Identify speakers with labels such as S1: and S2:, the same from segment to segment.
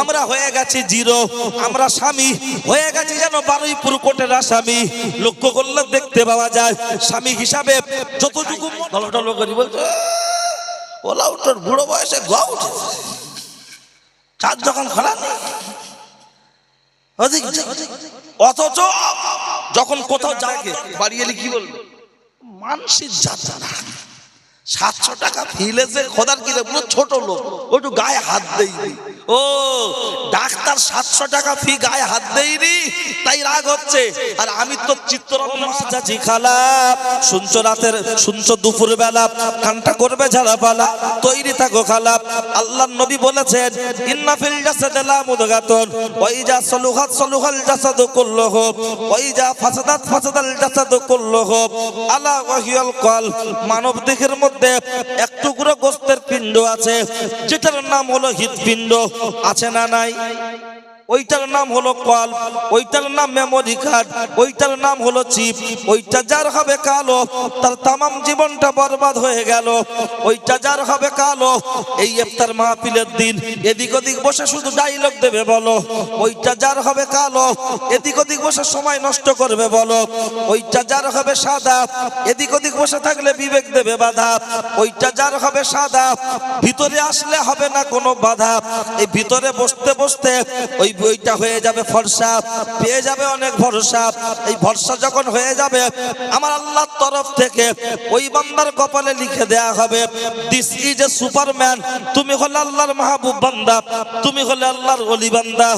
S1: আমরা হয়ে গেছি জিরো। আমরা স্বামী। হয়ে গেছি যেন বারোই পুরুকোটের আসামি। লক্ষ্য করলে দেখতে পাওয়া যায়, স্বামী হিসাবে যতটুকু করি বলছে ওলা উঠোর বুড়ো বয়সে উঠেছে। চার যখন খোলা অথচ যখন কোথাও যাকে বাড়ি এলে কি বলবে? মানসিক যাত্রা সাতশো টাকা ফিলেছে, খোদার কি পুরো ছোট লোক। ওটু গায়ে হাত দেয়নি। ও, ডাক্তার সাতশো টাকা ফি গায়ে হাত দেয়নি, তাই রাগ হচ্ছে। আর আমি তো চাচি খালা। শুনছো রাতের, শুনছো দুপুর বেলা কানটা করবে ঝাড়া পালা, তৈরি থাকো খালা। আল্লাহ নবী বলেছেন, ইন্না ফিল জাসাদে লা ওয়া ইজা সলুহাত সলুহাল জাসাদু কুল্লুহু ওয়া ইজা ফাসাদাত ফাসাদাল জাসাদু কুল্লুহু, আলা ওয়াহিয়াল কল। মানব দেহের মধ্যে এক টুকরো গোস্তের পিণ্ড আছে, যেটার নাম হলো হৃদপিণ্ড আছে না নাই? ওইটার নাম হলো কল ওইটার নাম মেমোরি কার্ড, ওইটার নাম হলো চিপ, ওইটা যার হবে কালো, তার তামাম জীবনটা বরবাদ হয়ে গেল। ওইটা যার হবে কালো, এই ইফতার মাহফিলের দিন, এদিক ওদিক বসে শুধু ডাইলগ দেবে বলো। ওইটা যার হবে কালো, এদিক ওদিক বসে সময় নষ্ট করবে বলো। ওইটা যার হবে সাদা, এদিক ওদিক বসে থাকলে বিবেক দেবে বাধা। ওইটা যার হবে সাদা, ভিতরে আসলে হবে না কোনো বাধা। এই ভিতরে বসতে বসতে ওই বইটা হয়ে যাবে ফর্সা, পেয়ে যাবে অনেক ভরসা। এই ভরসা যখন হয়ে যাবে, আমার আল্লাহর তরফ থেকে ওই বান্দার কপালে লিখে দেয়া হবে দিস ইজ এ সুপারম্যান তুমি হলে আল্লাহর মাহবুব বান্দা, তুমি হলে আল্লাহর অলি বান্দা।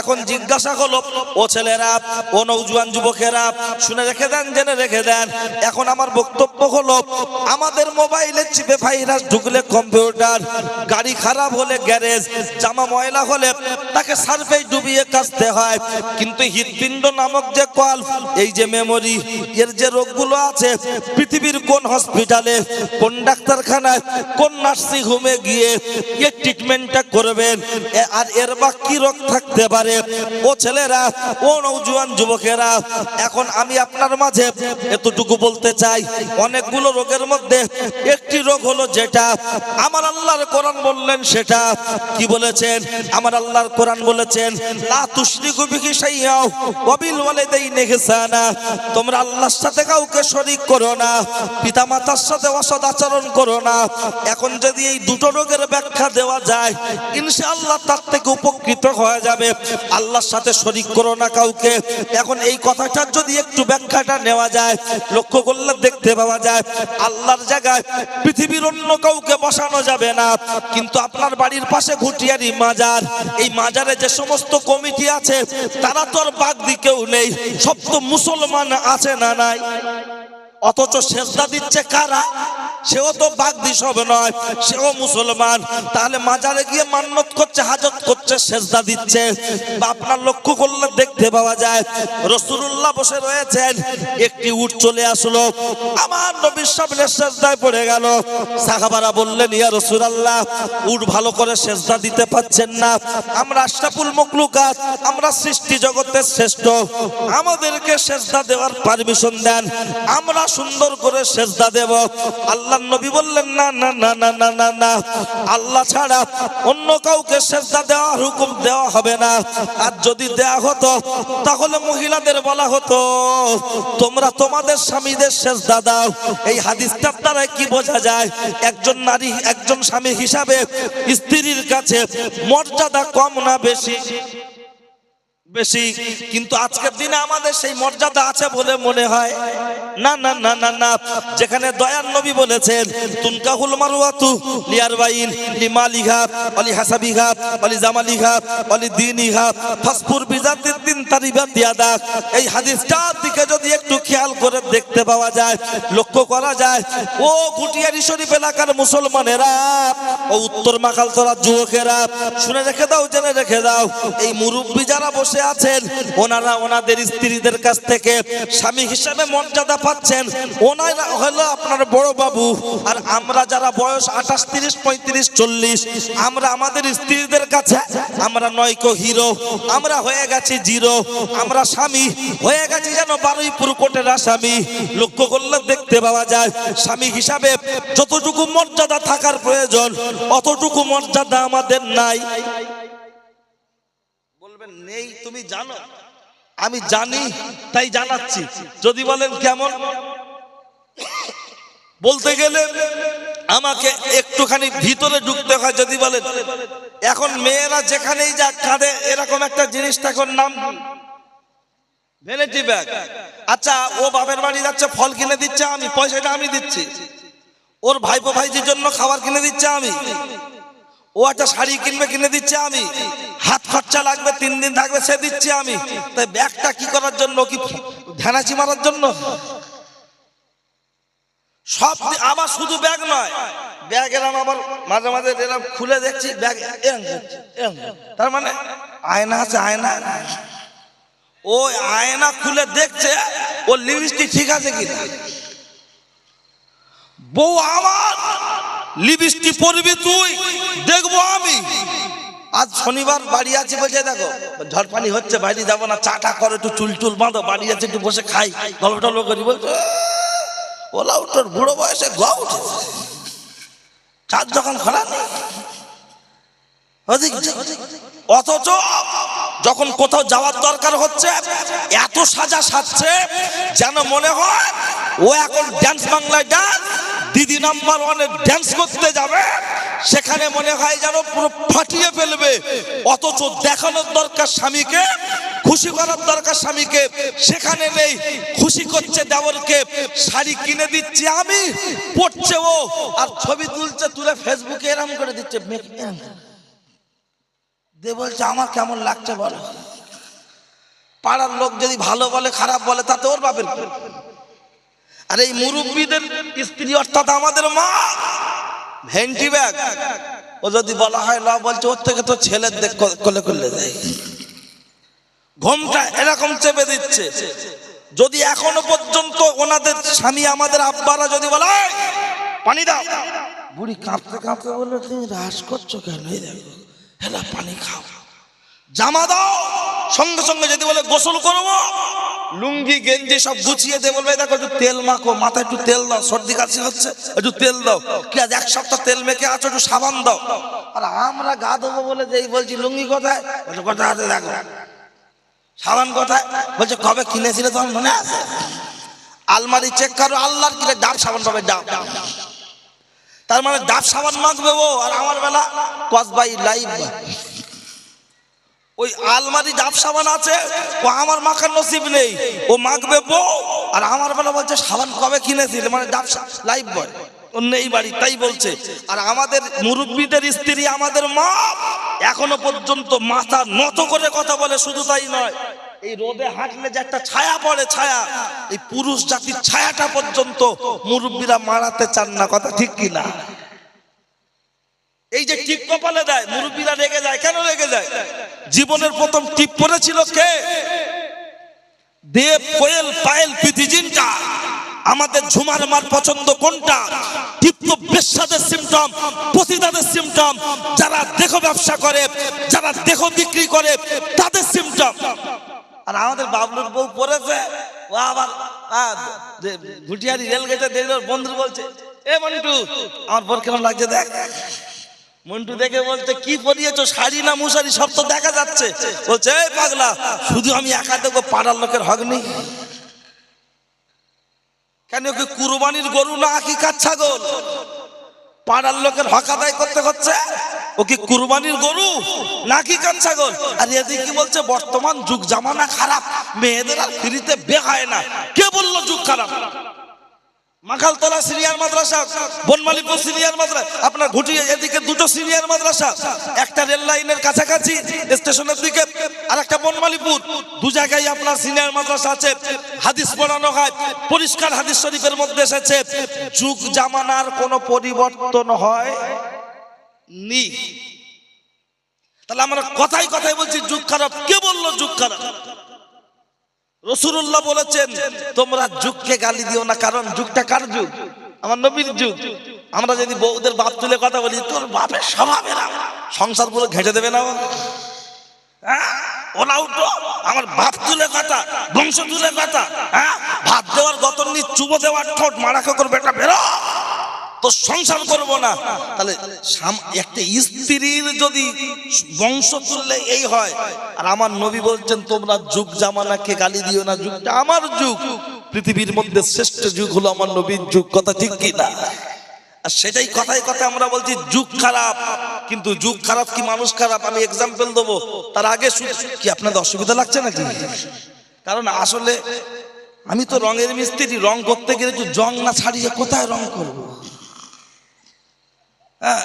S1: এখন জিজ্ঞাসা হলো, ও ছেলেরা, ও নৌজওয়ান যুবকেরা, শুনে রেখে দেন, জেনে রেখে দেন। এখন আমার বক্তব্য হলো, আমাদের মোবাইলে চিপে ভাইরাস ঢুকলে কম্পিউটার, গাড়ি খারাপ হলে গ্যারেজ, জামা ময়লা হলে তাকে সার্ভে ডুবিয়ে কাচতে হয়। কিন্তু হৃদপিণ্ড নামক যে কল এই যে মেমোরি এর যে রোগগুলো আছে, পৃথিবীর কোন হসপিটালে কোন ডাক্তারখানায়, কোন নার্সিং হোমে গিয়ে এর ট্রিটমেন্টটা করবেন, এ- আর এর বা কি রোগ থাকতে পারে? ও ছেলেরা, ও নৌজওয়ান যুবকেরা, এখন আমি আপনার মাঝে এতটুকু বলতে চাই, অনেকগুলো রোগের মধ্যে একটি রোগ হলো যেটা, আমার আল্লাহর কোরআন বললেন সেটা, কি বলেছেন? আমার আল্লাহর কোরআন বলেছেন লা তুশরিকু বিহি শাইআ ওয়া বিল ওয়ালিদাইনি ইহসানা। তোমরা আল্লাহর সাথে কাউকে শরীক করো না, পিতামাতার সাথে অসৎ আচরণ করো না। এখন যদি এই দুটো রোগের ব্যাখ্যা দেওয়া যায়, ইনশাআল্লাহ তার থেকে উপকৃত হয়ে যাবে। আল্লাহর সাথে শরীক করো না কাউকে। এখন এই কথাটার যদি একটু ব্যাখ্যাটা নেওয়া যায়, লক্ষ্য করলে দেখতে পাওয়া যায়, আল্লাহর জায়গায় পৃথিবীর অন্য কাউকে বসানো যাবে না। কিন্তু আপনার বাড়ির পাশে ঘুটিয়ারি মাজার, এই মাজারে যে সমস্ত কমিটি আছে তারা তোর আর কেউ নেই সব তো মুসলমান আছে না নাই? অথচ সেজদা দিচ্ছে কারা? সেও তো বাগদি সব নয়, সেও মুসলমান। তাহলে মাজারে গিয়ে মান্নত করছে, হাজত করছে সেজদা দিচ্ছে। বা আপনার লক্ষ্য করলে দেখতে পাওয়া যায় রসুল্লাহ বসে রয়েছেন, একটি উট চলে আসলো। আমার নবীর সামনে সেজদায় পড়ে গেল। সাহাবারা বললেন, ইয়া রসুলাল্লাহ, উট ভালো করে সেজদা দিতে পাচ্ছেন না। আমরা আশরাফুল মকলুকাত আমরা সৃষ্টি জগতের শ্রেষ্ঠ। আমাদেরকে সেজদা দেওয়ার পারমিশন দেন। আমরা সুন্দর করে সেজদা দেব। আল্লাহ নবী বললেন, না না না না না না না। আল্লাহ ছাড়া অন্য কাউকে সেজদা দেওয়ার হুকুম দেওয়া হবে না। আর যদি দেওয়া হতো, তাহলে মহিলাদের বলা হতো, তোমরা তোমাদের স্বামীদের সেজদা দাও। এই হাদিসটার দ্বারা কি বোঝা যায়? একজন নারী, একজন স্বামী হিসাবে স্ত্রীর কাছে মর্যাদা কম না বেশি? বেশি। কিন্তু আজকের দিনে আমাদের সেই মর্যাদা আছে বলে মনে হয়। না না না না না। যেখানে দয়ার নবী বলেছেন, তুনকাহুল মারুয়াতু লিয়ার বাইন লিমালিহা অলি হাসাবিহা অলি জামালিহা অলি দিনিহা ফাসপুর বিজাতির দিন তারিবা দিয়াদা। এই হাদিসটার দিকে যদি একটু খেয়াল করে দেখতে পাওয়া যায়, লক্ষ্য করা যায়, ও গুটিয়ারি শরীফ এলাকার মুসলমানেরা ও উত্তর মাকালতলা যুবকেরা, শুনে রেখে দাও, জেনে রেখে দাও, এই মুরব্বী যারা বসে আছেন, ওনারা ওনাদের স্ত্রীদের কাছ থেকে স্বামী হিসাবে মর্যাদা পাচ্ছেন। ওনারা হলো আপনার বড় বাবু। আর আমরা যারা বয়স আঠাশ, তিরিশ, পঁয়ত্রিশ, চল্লিশ, আমরা আমাদের স্ত্রীদের কাছে আমরা নয়কো হিরো। আমরা হয়ে গেছি জিরো। আমরা স্বামী। হয়ে গেছি যেন বারোই পুরুকোটের আসামি। লক্ষ্য করলে দেখতে পাওয়া যায়, স্বামী হিসাবে যতটুকু মর্যাদা থাকার প্রয়োজন, অতটুকু মর্যাদা আমাদের নাই। নেই তুমি জানো, আমি জানি, তাই জানাচ্ছি। যদি বলেন কেমন? বলতে গেলে আমাকে একটুখানি ভিতরে ঢুকতে হয় যদি বলেন। এখন মেয়েরা যেখানেই যা কাঁধে এরকম একটা জিনিস এখন নাম ব্যাগ। আচ্ছা ও বাপের বাড়ি যাচ্ছে, ফল কিনে দিচ্ছে আমি, পয়সাটা আমি দিচ্ছি। ওর ভাইপো ভাইজির জন্য খাবার কিনে দিচ্ছে আমি। ও একটা শাড়ি কিনবে, কিনে দিচ্ছে আমি। হাত খরচা লাগবে, তিন দিন থাকবে, সে দিচ্ছি আমি। তাই ব্যাগটা কি করার জন্য, কি ধ্যানাচি মারার জন্য? সব আমার শুধু ব্যাগ নয় ব্যাগ এরম আবার মাঝে মাঝে এরম খুলে দেখছি, ব্যাগ। তার মানে আয়না আছে, আয়না ও আয়না খুলে দেখছে, ও লিপস্টিক ঠিক আছে কিনা? বউ আমার লিপস্টিক পরবি তুই, দেখব আমি। আজ শনিবার বাড়ি আছি বলছে, দেখো, ঝড়পানি হচ্ছে, বাড়ি যাব না, চাটা করে, একটু চুল চুল বাঁধো, বাড়ি আছে একটু বসে খাই। গল্প টল্প করি, বলছে ওলা উঠোর বুড়ো বয়সে গ উঠেছে। চার যখন খোলা। অথচ যখন কোথাও যাওয়ার দরকার হচ্ছে, এত সাজা সাজছে, যেন মনে হয় ও এখন ড্যান্স বাংলায় ডান্স দিদি নাম্বার ওয়ানে ড্যান্স করতে যাবে, সেখানে মনে হয় যেন পুরো ফাটিয়ে ফেলবে। অথচ দেখানোর দরকার স্বামীকে, খুশি করার দরকার স্বামীকে। সেখানে নেই, খুশি করছে দেওরকে, শাড়ি কিনে দিচ্ছি আমি, পড়ছে ও, আর ছবি তুলছে, তুলে ফেসবুকে এরম করে দিচ্ছে দে বলছে, আমার কেমন লাগছে বলো। পাড়ার লোক যদি ভালো বলে, খারাপ বলে তাতে ওর বাপের? আর এই মুরব্বীদের স্ত্রী অর্থাৎ আমাদের মা। ভেন্টি ব্যাগ। ও যদি বলা হয় ল বলছে ওর থেকে তো ছেলের দেখ কোলে করলে যায় ঘোমটা এরকম চেপে দিচ্ছে। যদি এখনও পর্যন্ত ওনাদের স্বামী আমাদের আব্বারা যদি বলে "এই, পানি দাও। বুড়ি কাঁপতে কাঁপতে বলল তুমি রাস করছ কেন? দেখো হেলা পানি খাও। জামা দাও। সঙ্গে সঙ্গে যদি বলে গোসল করব। লুঙ্গি, গেঞ্জি সব গুছিয়ে দিয়ে বলবে, দেখো, একটু তেল মাখো, মাথায় একটু তেল দাও, সর্দি কাশি হচ্ছে, একটু তেল দাও। কি, আজ এক সপ্তাহ তেল মেখে আছো, একটু সাবান দাও। আর আমরা গা দেবো বলে যেই বলছি, লুঙ্গি কোথায়? কোথায় আছে, দেখো। সাবান কোথায়? বলছে, কবে কিনেছিলে তোমার মনে আছে? আলমারি চেক করো, আল্লাহর কিনে ডাব সাবান পাবে, ডাব। তার মানে ডাব সাবান মাখবে ও, আর আমার বেলা কসবাই লাইভ ওই আলমারি ডাব সাবান আছে ও আমার মাখার নসিব নেই। ও মাখবে বউ আর আমার বেলা বলছে সাবান কবে কিনেছিল? মানে ডাব লাইভ বয় অন্য এই বাড়ি তাই বলছে। আর আমাদের মুরব্বীদের স্ত্রী আমাদের মা এখনও পর্যন্ত মাথা নত করে কথা বলে শুধু তাই নয় এই রোদে হাঁটলে যে একটা ছায়া পড়ে ছায়া এই পুরুষ জাতির ছায়াটা পর্যন্ত মুরব্বীরা মারাতে চান না কথা ঠিক কিনা? এই যে টিপ কপালে দেয় মুরব্বীরা রেগে যায় কেন রেগে যায়? জীবনের প্রথম টিপ পড়েছিল কে? দেব কোয়েল পায়েল পিথিজিনটা আমাদের ঝুমার মার পছন্দ কোনটা? টিপ্ত বেশ্যাদের সিমটম পতিতাদের সিমটম যারা দেহ ব্যবসা করে যারা দেহ বিক্রি করে তাদের সিমটম আর আমাদের বাবলুর বউ পড়েছে ও আবার ভুটিয়ারি রেলগেটে দেখল বন্ধু বলছে এ মন্টু আমার বোন কেমন লাগছে দেখ? মন্টু দেখে বলছে, কি পরিয়েছো? শাড়ি না মুশারি? সব তো দেখা যাচ্ছে। বলছে, এই পাগলা, শুধু আমি একা দেখব, পাড়ার লোকের হক নেই কেন কি কুরবানির গরু না আকিকার ছাগল? পাড়ার লোকের হক আদায় করতে হচ্ছে? ও কি কুরবানির গরু নাকি কান ছাগল? আর এদিকে কি বলছে, বর্তমান যুগ জামানা খারাপ, মেয়েদের আর ফ্রিতে বে হয় না। কে বলল যুগ খারাপ? মাখালতলা মাদ্রাসা আপনার এদিকে দুটো মাদ্রাসা, একটা কাছাকাছি স্টেশনের দিকে আর একটা দু জায়গায় আপনার মাদ্রাসা আছে, হাদিস হয়, পরিষ্কার হাদিস শরীফের মধ্যে এসেছে, যুগ জামানার কোনো পরিবর্তন হয় নি। তাহলে আমরা কথাই কথাই বলছি, যুগ খারাপ। কে বলল যুগ খারাপ? রসুল্লাহ বলেছেন, তোমরা যুগকে গালি দিও না, কারণ যুগটা কার যুগ? আমার নবীর যুগ। আমরা যদি বউদের বাপ তুলে কথা বলি, তোর বাপের স্বভাবে না। সংসার পুরো ঘেঁটে দেবে না হ্যাঁ? ওলা উঠো, আমার বাপ তুলে কথা, বংশ তুলে কথা হ্যাঁ? ভাত দেওয়ার গতর নিয়ে চুবো দেওয়ার ঠোঁট মারা করবে এটা বেরো। তো সংসার করব না। তাহলে একটা স্ত্রীর যদি বংশ তুললে এই হয়, আর আমার নবী বলছেন, তোমরা যুগ জামানাকে গালি দিও না, যুগটা আমার যুগ। পৃথিবীর মধ্যে শ্রেষ্ঠ যুগ হলো আমার নবীর যুগ। কথা ঠিক কি না? আর সেটাই কথায় কথা আমরা বলছি, যুগ খারাপ। কিন্তু যুগ খারাপ কি মানুষ খারাপ? আমি এক্সাম্পল দেবো। তার আগে কি আপনাদের অসুবিধা লাগছে নাকি? কারণ আসলে আমি তো রঙের মিস্ত্রি, রং করতে গেলে জং না ছাড়িয়ে কোথায় রং করব?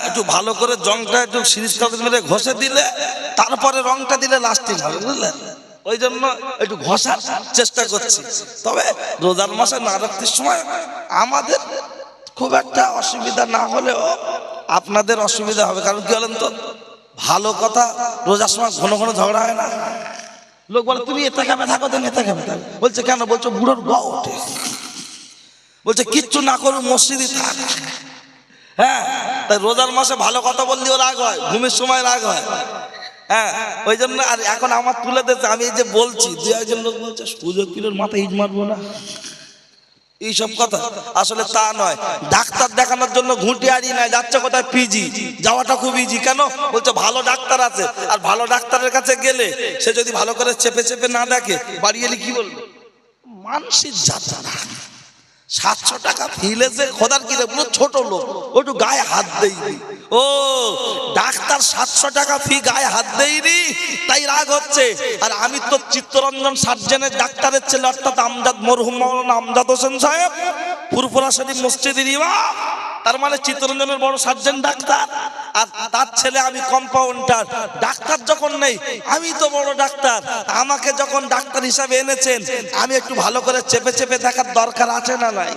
S1: একটু ভালো করে জংটা একটু সিরিজ কাগজ মেরে ঘষে দিলে, তারপরে রংটা দিলে লাস্টিং হবে বুঝলেন? ওই জন্য একটু ঘষার চেষ্টা করছি। তবে রোজার মাসে না রাখতে সময় আমাদের খুব একটা অসুবিধা না হলেও আপনাদের অসুবিধা হবে। কারণ কি বলেন তো? ভালো কথা, রোজার সময় ঘন ঘন ঝগড়া হয় না। লোক বলে, তুমি এতে খাবে, থাকো দেন এতে খাবে, থাকো। বলছে, কেন? বলছো, বুড়োর গ বলছে, কিচ্ছু না করুন মসজিদে থাক। হ্যাঁ? তাই রোজার মাসে ভালো কথা বললেও রাগ হয়, ঘুমের সময় রাগ হয়। হ্যাঁ? ওই জন্য আর এখন আমার তুলে দিচ্ছে আমি এই যে বলছি দু একজন লোক বলছে, সুযোগ কিলোর মাথায় ইট মারবো না। এইসব কথা। আসলে তা নয়। ডাক্তার দেখানোর জন্য ঘুঁটি আড়ি নাই যাচ্ছে কোথায়? পিজি যাওয়াটা খুব ইজি কেন? বলছে, ভালো ডাক্তার আছে। আর ভালো ডাক্তারের কাছে গেলে সে যদি ভালো করে চেপে চেপে না দেখে, বাড়ি এলে কি বলবে? মানসিক যাত্রা সাতশো টাকা ফিলেছে খোদার কি পুরো ছোট লোক। ওটু গায়ে হাত দেয়নি। ও, ডাক্তার সাতশো টাকা ফি গায়ে হাত দেয়নি? তাই রাগ হচ্ছে। আর আমি তো চিত্তরঞ্জন সার্জেনের ডাক্তারের ছেলে, অর্থাৎ আমজাদ মরহুম মাওলানা আমজাদ হোসেন সাহেব, ফুরফুরা শরীফ মসজিদের ইমাম। তার মানে চিত্তরঞ্জনের বড় সার্জন ডাক্তার। আর তার ছেলে আমি কম্পাউন্ডার ডাক্তার যখন নেই, আমি তো বড় ডাক্তার। আমাকে যখন ডাক্তার হিসাবে এনেছেন, আমি একটু ভালো করে চেপে চেপে দেখার দরকার আছে না নাই?